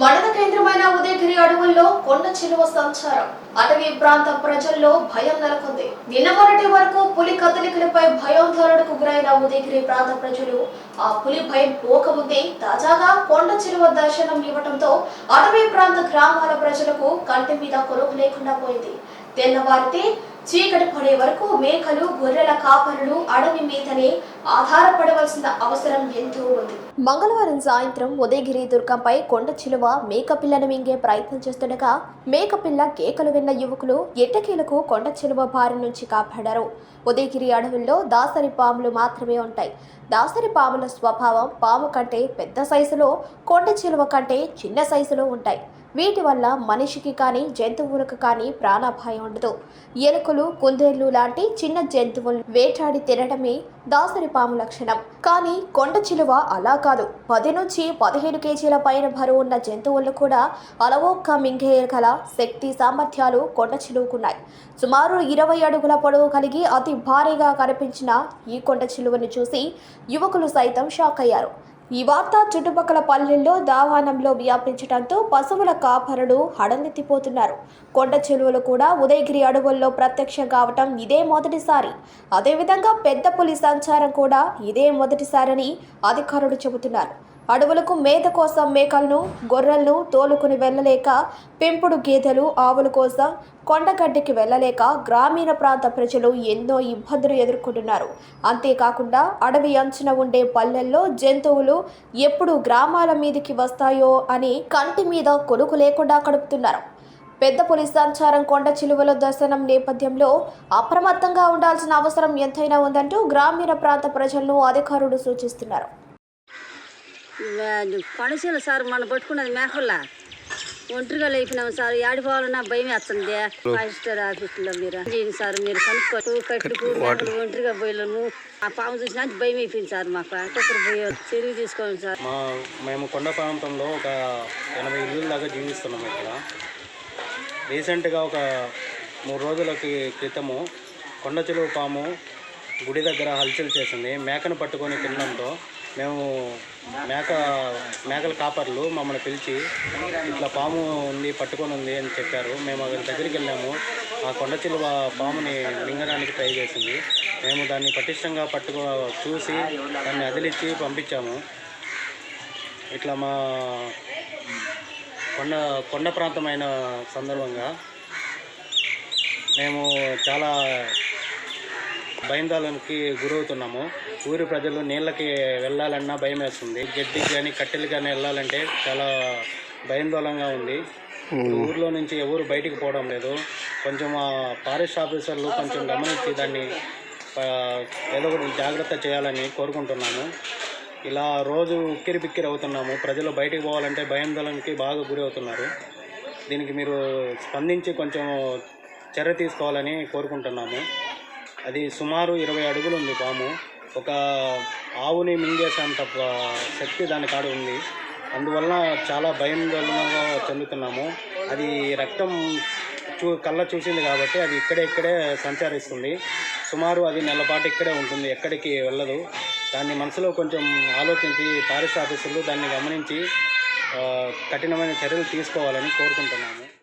మండల కేంద్రమైన ఉదయగిరి అడవుల్లో కొండ చిలువ సంచారం. అటవీ ప్రాంత ప్రజల్లో భయం నెలకొంది. నిన్న మొన్నటి వరకు పులి కదలికలపై భయాందోళనకు గురైన ఉదయగిరి ప్రాంత ప్రజలు ఆ పులి భయం పోకముందే. తాజాగా కొండ చిలువ దర్శనం ఇవ్వడంతో అటవీ ప్రాంత గ్రామాల ప్రజలకు కంటి మీద కొనుకు లేకుండా పోయింది. తెల్లవారితే చీకటి పడే వరకు మేకలు గొర్రెల కాపరులు అడవి మీదనే ఆధారపడవలసిన అవసరం ఎంతో ఉంది. మంగళవారం సాయంత్రం ఉదయగిరి దుర్గంపై కొండ చిలువ మేకపిల్లను మింగే ప్రయత్నం చేస్తుండగా మేకపిల్ల కేకలు విన్న యువకులు ఎట్టకేలకు కొండ చిలువ బారి నుంచి కాపాడారు. ఉదయగిరి అడవుల్లో దాసరి పాములు మాత్రమే ఉంటాయి. దాసరి పాముల స్వభావం పాము కంటే పెద్ద సైజులో కొండ చిలువ కంటే చిన్న సైజులో ఉంటాయి. వీటి వల్ల మనిషికి కానీ జంతువులకు కానీ ప్రాణాపాయం ఉండదు. ఎలుకలు కుందేళ్ళు లాంటి చిన్న జంతువులు వేటాడి తినడమే దాసరి పాము లక్షణం. కానీ కొండ చిలువ అలా కాదు. పది నుంచి పదిహేను కేజీల పైన బరువు ఉన్న జంతువులను కూడా అలవోక్క మింగేయగల శక్తి సామర్థ్యాలు కొండ చిలువకున్నాయి. సుమారు ఇరవై అడుగుల పొడవు కలిగి అతి భారీగా కనిపించిన ఈ కొండ చిలువను చూసి యువకులు సైతం షాక్ అయ్యారు. ఈ వార్త చుట్టుపక్కల పల్లెల్లో దావానంలో వ్యాపించడంతో పశువుల కాపరులు హడలెత్తిపోతున్నారు. కొండ చెరువులు కూడా ఉదయగిరి అడవుల్లో ప్రత్యక్షం కావటం ఇదే మొదటిసారి. అదేవిధంగా పెద్ద పులి సంచారం కూడా ఇదే మొదటిసారని అధికారులు చెబుతున్నారు. అడవులకు మేత కోసం మేకలను గొర్రెలను తోలుకుని వెళ్ళలేక పెంపుడు గేదెలు ఆవుల కోసం కొండగడ్డికి వెళ్ళలేక గ్రామీణ ప్రాంత ప్రజలు ఎన్నో ఇబ్బందులు ఎదుర్కొంటున్నారు. అంతేకాకుండా అడవి అంచున ఉండే పల్లెల్లో జంతువులు ఎప్పుడు గ్రామాల మీదకి వస్తాయో అని కంటి మీద కొనుకు లేకుండా గడుపుతున్నారు పెద్ద పోలీస్ సంచారం కొండ చిలువల దర్శనం నేపథ్యంలో అప్రమత్తంగా ఉండాల్సిన అవసరం ఎంతైనా ఉందంటూ గ్రామీణ ప్రాంత ప్రజలను అధికారులు సూచిస్తున్నారు. పడసలు సార్ మనం పట్టుకున్నది మేకల్లా. ఒంటరిగా లేపినాం సార్. ఏడిపోవాలన్నా భయం వేస్తుంది. మాస్టర్ ఆఫీసులో మీరు చేయండి సార్? మీరు కనుక్కోటు కట్టుకు మేకలు ఒంటరిగా పోయలేము ఆ పాము చూసినా భయం అయిపోయింది సార్ మాకు. ఒక్కొక్కరు పోయి చెరువు తీసుకోండి సార్. మా మేము కొండ ప్రాంతంలో ఒక ఎనభై ఇల్లుల దాకా జీవిస్తున్నాం ఇక్కడ. రీసెంట్గా ఒక మూడు రోజులకి క్రితము కొండ పాము గుడి దగ్గర హల్చల్ చేసింది. మేకను పట్టుకొని తినడంతో మేము మేక మేకల కాపర్లు మమ్మల్ని పిలిచి ఇట్లా పాము ఉంది పట్టుకొని ఉంది అని చెప్పారు. మేము అక్కడ దగ్గరికి వెళ్ళాము. ఆ కొండ చిలువ పాముని మింగడానికి ట్రై చేసింది. మేము దాన్ని పటిష్టంగా పట్టుకో చూసి దాన్ని అదిలిచ్చి పంపించాము. ఇట్లా మా కొండ కొండ ప్రాంతమైన సందర్భంగా మేము చాలా భయాందోళనకి గురవుతున్నాము. ఊరి ప్రజలు నీళ్ళకి వెళ్ళాలన్నా భయం వేస్తుంది. గడ్డికి కానీ కట్టెలు కానీ వెళ్ళాలంటే చాలా భయాందోళనగా ఉంది. ఊర్లో నుంచి ఎవరు బయటికి పోవడం లేదు. కొంచెం ఫారెస్ట్ ఆఫీసర్లు కొంచెం గమనించి దాన్ని ఏదో ఒకటి జాగ్రత్త చేయాలని కోరుకుంటున్నాము. ఇలా రోజు ఉక్కిరి బిక్కిరి అవుతున్నాము. ప్రజలు బయటికి పోవాలంటే భయాందోళనకి బాగా గురి అవుతున్నారు. దీనికి మీరు స్పందించి కొంచెం చర్య తీసుకోవాలని కోరుకుంటున్నాము. అది సుమారు ఇరవై అడుగులు ఉంది పాము. ఒక ఆవుని మింగేసేంత శక్తి దాని కాడ ఉంది. అందువలన చాలా భయాందోళనగా చెందుతున్నాము. అది రక్తం చూ కళ్ళ చూసింది కాబట్టి అది ఇక్కడే ఇక్కడే సంచరిస్తుంది. సుమారు అది నెలపాటు ఇక్కడే ఉంటుంది. ఎక్కడికి వెళ్ళదు. దాన్ని మనసులో కొంచెం ఆలోచించి ఫారెస్ట్ ఆఫీసులు దాన్ని గమనించి కఠినమైన చర్యలు తీసుకోవాలని కోరుకుంటున్నాము.